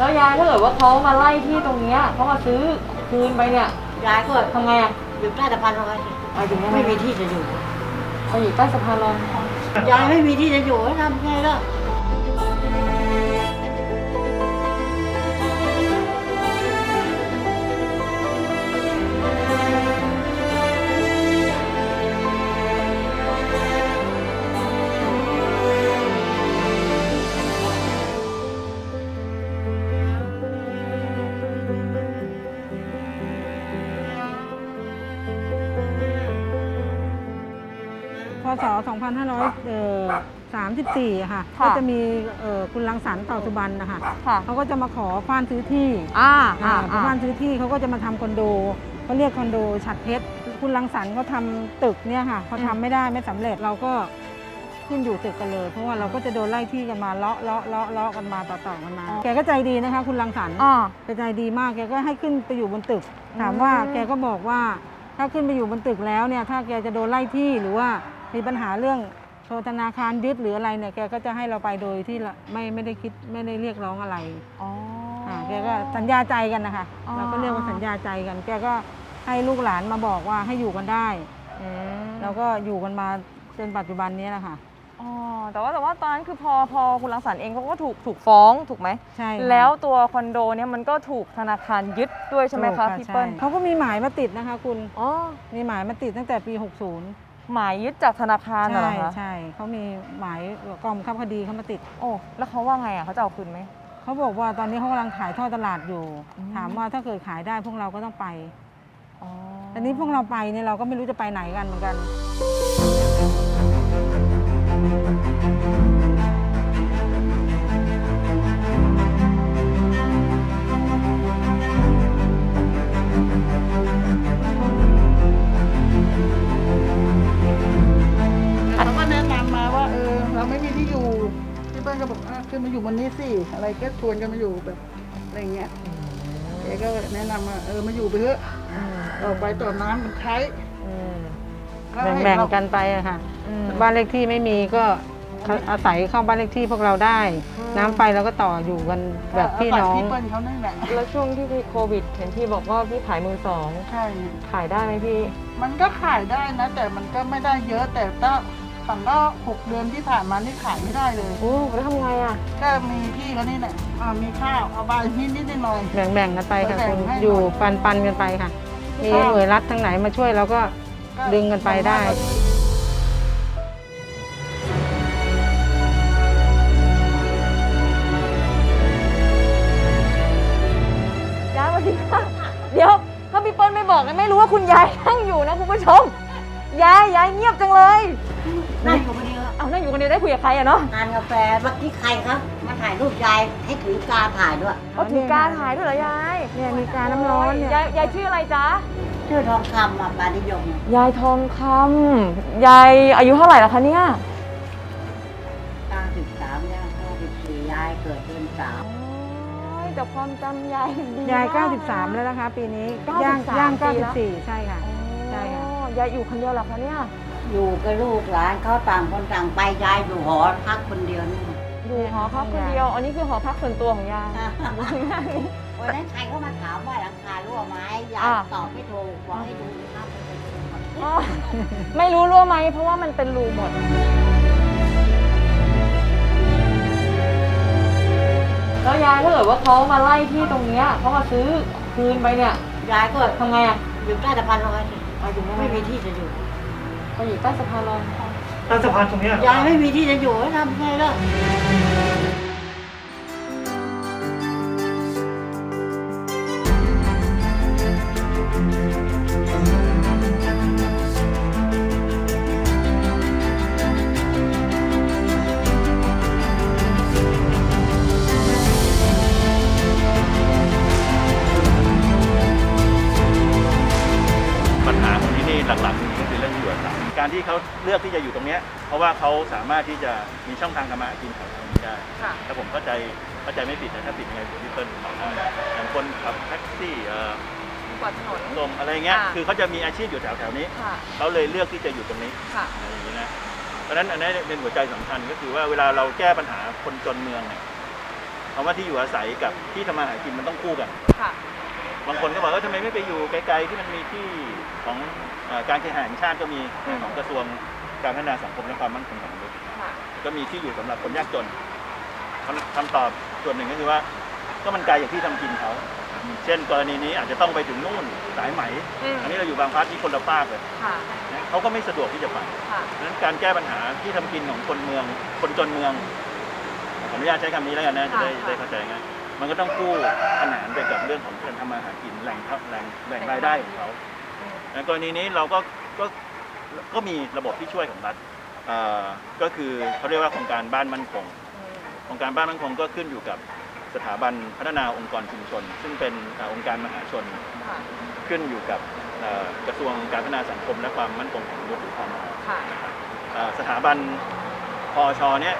แล้วยายถ้าเกิดว่าเขามาไล่ที่ตรงเนี้ยเขามาซื้อคืนไปเนี่ยยายก็ทำไงอะอยู่ใต้สะพานลอยหมายถึงยังไงไม่มีที่จะอยู่ ไปอยู่ใต้สะพานลอยยายไม่มีที่จะอยู่ให้ทำไงล่ะ ศ 2534 ค่ะค่ะก็จะมีเอ่อคุณรังสรรค์ต่อสุบันนะคะค่ะเขาก็จะมาขอฟ้านซื้อที่อ่าอ่าอ่าพอฟ้านซื้อที่เขาก็จะมาทำคอนโดเขาเรียกคอนโดฉัดเพชรคุณรังสรรค์เขาทำตึกเนี่ยค่ะพอทำไม่ได้ไม่สำเร็จเราก็ขึ้นอยู่ตึกกันเลย เพราะว่าเราก็จะโดนไล่ที่กันมาเลาะเลาะเลาะเลาะกันมาต่อต่อกันมา แกก็ใจดีนะคะ คุณรังสรรค์ อ่า แกใจดีมากแกก็ให้ขึ้นไปอยู่บนตึกอืมถามว่าแกก็บอกว่าถ้าขึ้นไปอยู่บนตึกแล้วเนี่ย ถ้าแกจะโดนไล่ที่หรือว่า มีปัญหาเรื่องโทรธนาคารยึดหรืออะไรเนี่ยแกก็จะให้เราไปโดยที่ละไม่ไม่ได้คิดไม่ได้เรียกร้องอะไรอ๋ออ่าแกก็สัญญาใจกันนะคะอ๋อ เราก็เรียกว่าสัญญาใจกัน แกก็ให้ลูกหลานมาบอกว่าให้อยู่กันได้ อืมแล้วก็อยู่กันมาจนปัจจุบันนี้แหละค่ะอ๋อแต่ว่าแต่ว่าตอนนั้นคือพอพอคุณรังสรรค์เองเขาก็ถูกถูกฟ้องถูกไหม ใช่ค่ะแล้วตัวคอนโดเนี่ยมันก็ถูกธนาคารยึดด้วยใช่ไหมถูกคะพี่เปิ้ล ใช่เขาก็มีหมายมาติดนะคะ คุณอ๋อ มีหมายมาติดตั้งแต่ปี 60 หมายยึดจากธนาคารน่ะเหรใช่อคะใช่เขามีหมายกองบังคับคดีเขามาติด โอ้แล้วเขาว่าไงอะเขาจะเอาคืนไหม เขาบอกว่าตอนนี้เขากำลังขายท่อตลาดอยู่ อืม ถามว่าถ้าเกิดขายได้พวกเราก็ต้องไปอ๋อแต่นี้พวกเราไปเนี่ยเราก็ไม่รู้จะไปไหนกันเหมือนกัน มาอยู่บนนี้สิอะไรก็ชวนกันมาอยู่แบบอะไรเงี้ยแกก็แนะนำว่าเออมาอยู่ไปเถอะอืมต่อไปต่อน้ำมันใช้อืมก็ให้แบ่งเราๆกันไปอะค่ะ อืม บ้านเลขที่ไม่มีก็อาศัยเข้าบ้านเลขที่พวกเราได้น้ำไฟเราก็ต่ออยู่กันแบบพี่น้องพี่เปิ้ลเขานั่นแหละแล้วช่วงที่พี่โควิด เห็นพี่บอกว่าพี่ขายมือสองใช่ ขายได้ไหมพี่ มันก็ขายได้นะ แต่มันก็ไม่ได้เยอะแต่ถ้า ฝั่งก็หกเดือนที่ผ่านมานี่ขายไม่ได้เลย โอ้แล้วทำไงอะ ก็มีพี่เขานี่แหละอ่ามีข้าวเอาใบนิดนิดๆหน่อย แบ่งๆกันไปค่ะแบ่งคุณให้อยู่หน่อยปันๆกันไปค่ะ มีค่ะ หน่วยรัฐทั้งไหนมาช่วยเราก็ๆดึงกันไปได้ ยายสวัสดีค่ะเดี๋ยว ถ้าพี่เปิ้ลไม่บอกไม่รู้ว่าคุณยายนั่งอยู่นะคุณผู้ชม ยายยายเงียบจังเลย นั่งอยู่คนเดียวเอานั่งอยู่คนเดียวได้คุยกับใครอะเนาะทานกาแฟเมื่อกี้ใครครับ มาถ่ายรูปยายให้ถือกาถ่ายด้วยเขาถือการถ่ายด้วยเหรอยายเนี่ยมีการน้ำร้อนเนี่ยยายยายชื่ออะไรจ๊ะชื่อทองคำอะปานิยมยายทองคำยายอายุเท่าไหร่แล้วคะเนี่ยเก้าสิบสามย่างเก้าสิบสี่ยายเกิดเดือนสามโอ้ยแต่ความจำยายดียายมกนะ93 แล้วนะคะ ปีนี้93ย่างย่างปีแล้ว94 ใช่ค่ะ ใช่ค่ะอ๋อ ยายอยู่คนเดียวเหรอคะเนี่ย อยู่กับลูกหลานเขาต่างคนต่างไปยายอยู่หอพักคนเดียวนี่อยู่หอพักคนเดียว อันนี้คือหอพักส่วนตัวของยายวันนั้นใครเข้ามาถามว่าหลังคารั่วไหมยายอ่าตอบไม่ถูกบอกให้ดูภาพไปเลยอ๋อไม่รู้รั่วไหมเพราะว่ามันเป็นรูหมด แล้วยายถ้าเกิดว่าเขามาไล่ที่ตรงเนี้ยเขามาซื้อคืนไปเนี่ยยายก็ทำไงอะอยู่ใต้สะพานลอย สิหมายถึงยังไงไม่มีที่จะอยู่ไปอยู่ใต้สะพานลอยใต้สะพานตรงเนี้ยเหรอยายไม่มีที่จะอยู่ให้ทำไงล่ะ หาของที่นี่หลักๆก็คือเรื่องที่อยู่อาศัยการที่เขาเลือกที่จะอยู่ตรงเนี้ยเพราะว่าเขาสามารถที่จะมีช่องทางทำมาหากินของตรงนี้ได้ค่ะ ถ้าผมเข้าใจเข้าใจไม่ผิดนะถ้าผิดยังไงผมพี่เปิ้ลบอกได้อย่างคนขับแท็กซี่เอ่อกวาดถนน ลมอะไรเงี้ยค่ะ คือเขาจะมีอาชีพอยู่แถวๆนี้ค่ะ เขาเลยเลือกที่จะอยู่ตรงนี้ค่ะ อะไรอย่างนี้นะเพราะฉะนั้นอันนี้เป็นหัวใจสำคัญก็คือว่าเวลาเราแก้ปัญหาคนจนเมืองเนี่ยเอคำว่าที่อยู่อาศัยกับที่ทำมาหากินมันต้องคู่กัน ค่ะ บางคนก็บอกว่าทำไมไม่ไปอยู่ไกลๆที่มันมีที่ของเอ่อการเคหะแห่งชาติก็มีอืม ของกระทรวงการพัฒนาสังคมและความมั่นคงของมนุษย์ ค่ะ ก็มีที่อยู่สำหรับคนยากจนคำคำตอบส่วนหนึ่งก็คือว่า ก็มันไกลจากที่ทำกินเขาเช่น กรณีนี้อาจจะต้องไปถึงนู่นสายไหม อืม อันนี้เราอยู่บางพลัดที่คนละภาคเลยค่ะ นะเขาก็ไม่สะดวกที่จะไปค่ะ ดังนั้นการแก้ปัญหาที่ทำกินของคนเมือง คนจนเมืองขออนุญาตใช้คำนี้แล้วกันนะจะได้ค่ะ ได้เข้าใจง่าย มันก็ต้องคู่ขนานไปกับเรื่องของการทำมาหากินแหล่งทับแหล่งแหล่งรายได้ของเขาในกรณีนี้เราก็ก็ก็มีระบบที่ช่วยของรัฐเอ่อก็คือเขาเรียกว่าโครงการบ้านมั่นคงโครงการบ้านมั่นคงก็ขึ้นอยู่กับสถาบันพัฒนาองค์กรชุมชน ซึ่งเป็นเอ่อองค์การมหาชน ค่ะขึ้นอยู่กับเอ่อกระทรวงการพัฒนาสังคมและความมั่นคงของมนุษย์หรือพมค่ะเอ่อสถาบันพอชเนี่ย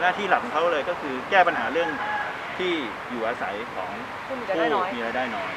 หน้าที่หลักของเขาเลยก็คือแก้ปัญหาเรื่อง ที่อยู่อาศัยของคุณมีผู้รายได้น้อย มีรายได้น้อย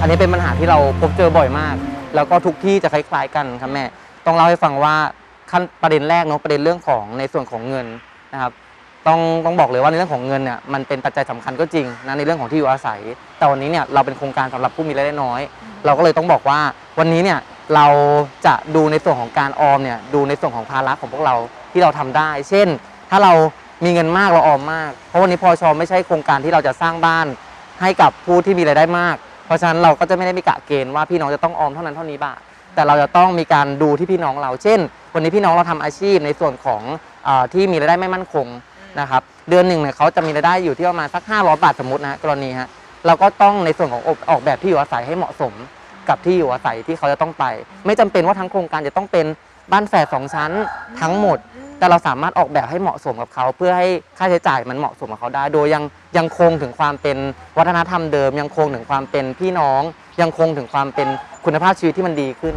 อันนี้เป็นปัญหาที่เราพบเจอบ่อยมาก แล้วก็ทุกที่จะคล้ายๆกันครับแม่ ต้องเล่าให้ฟังว่าขั้นประเด็นแรกเนาะประเด็นเรื่องของในส่วนของเงินนะครับ ต้องต้องบอกเลยว่าในเรื่องของเงินเนี่ยมันเป็นปัจจัยสำคัญก็จริงนะในเรื่องของที่อยู่อาศัย แต่วันนี้เนี่ยเราเป็นโครงการสำหรับผู้มีรายได้น้อย เราก็เลยต้องบอกว่าวันนี้เนี่ยเราจะดูในส่วนของการออมเนี่ยดูในส่วนของภาระของพวกเราที่เราทำได้ เช่น ถ้าเรามีเงินมากเราออมมาก เพราะวันนี้พอชอไม่ใช่โครงการที่เราจะสร้างบ้านให้กับผู้ที่มีรายได้มาก เพราะฉะนั้นเราก็จะไม่ได้มีกะเกณฑ์ว่าพี่น้องจะต้องออมเท่านั้นเท่านี้บาทแต่เราจะต้องมีการดูที่พี่น้องเรา เช่น วันนี้พี่น้องเราทำอาชีพในส่วนของอที่มีรายได้ไม่มั่นคงนะครับ เดือนหนึ่งเนี่ยเขาจะมีรายได้อยู่ที่ประมาณสัก 500 บาทสมมตินะฮะกรณีฮะเราก็ต้องในส่วนของออกแบบที่อยู่อาศัยให้เหมาะสมกับที่อยู่อาศัยที่เขาจะต้องไป ไม่จำเป็นว่าทั้งโครงการจะต้องเป็น บ้านแฝดสองชั้นทั้งหมด แต่เราสามารถออกแบบให้เหมาะสมกับเขา เพื่อให้ค่าใช้จ่ายมันเหมาะสมกับเขาได้ โดยยังยังคงถึงความเป็นวัฒนธรรมเดิม ยังคงถึงความเป็นพี่น้อง ยังคงถึงความเป็นคุณภาพชีวิตที่มันดีขึ้น